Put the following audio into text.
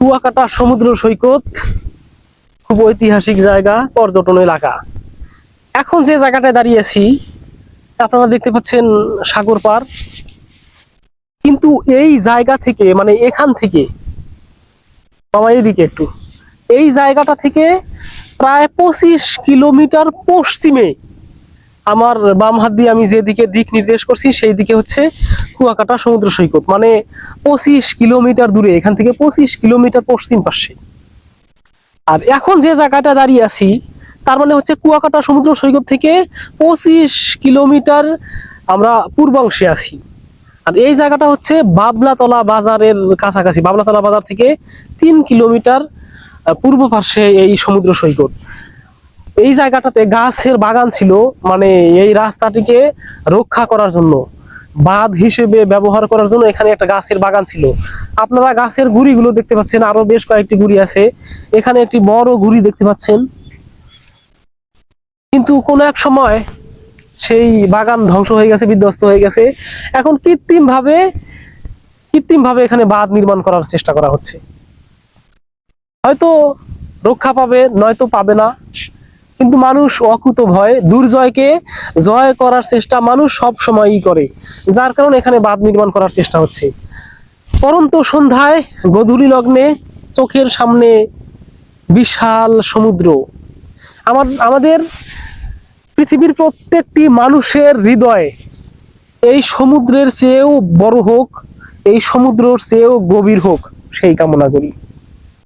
কুয়াকাটা সমুদ্র সৈকত, খুব ঐতিহাসিক জায়গা, পর্যটন এলাকা। এখন যে জায়গাটায় দাঁড়িয়েছি আপনারা দেখতে পাচ্ছেন সাগর পার। কিন্তু এই জায়গা থেকে মানে এখান থেকে, মামা এদিকে একটু, এই জায়গাটা থেকে প্রায় পঁচিশ কিলোমিটার পশ্চিমে আমার বাম হাত দিয়ে আমি যেদিকে দিক নির্দেশ করছি সেই দিকে হচ্ছে কুয়াকাটা সমুদ্র সৈকত। মানে পঁচিশ কিলোমিটার দূরে, এখান থেকে পঁচিশ কিলোমিটার পশ্চিম পাশে। আর এখন যে জায়গাটা দাঁড়িয়ে আছি, তার মানে হচ্ছে কুয়াকাটা সমুদ্র সৈকত থেকে পঁচিশ কিলোমিটার আমরা পূর্বাংশে আছি। আর এই জায়গাটা হচ্ছে বাবলাতলা বাজারের কাছাকাছি। বাবলাতলা বাজার থেকে তিন কিলোমিটার পূর্ব পার্শ্বে এই সমুদ্র সৈকত। এই জায়গাটাতে গাছের বাগান ছিল মানে এই রাস্তাটিকে রক্ষা করার জন্য, বাঁধ হিসেবে ব্যবহার করার জন্য এখানে একটা গাছের বাগান ছিল। আপনারা গাছের গুড়িগুলো দেখতে পাচ্ছেন, আরও বেশ কয়েকটি গুড়ি আছে। এখানে একটি বড় গুড়ি দেখতে পাচ্ছেন। কিন্তু কোনো এক সময় সেই বাগান ধ্বংস হয়ে গেছে, বিধ্বস্ত হয়ে গেছে। এখন কৃত্রিম ভাবে কৃত্রিম ভাবে এখানে বাঁধ নির্মাণ করার চেষ্টা করা হচ্ছে। হয়তো রক্ষা পাবে, নয়তো পাবে না। কিন্তু মানুষ অকুত ভয়, দুর্জয়কে জয় করার চেষ্টা মানুষ সব সময়ই করে, যার কারণে এখানে বাঁধ নির্মাণ করার চেষ্টা হচ্ছে। পরন্ত সন্ধ্যায় গধূলি লগ্নে চোখের সামনে বিশাল সমুদ্র। আমার, আমাদের পৃথিবীর প্রত্যেকটি মানুষের হৃদয়ে এই সমুদ্রের চেয়েও বড় হোক, এই সমুদ্রের চেয়েও গভীর হোক, সেই কামনা করি।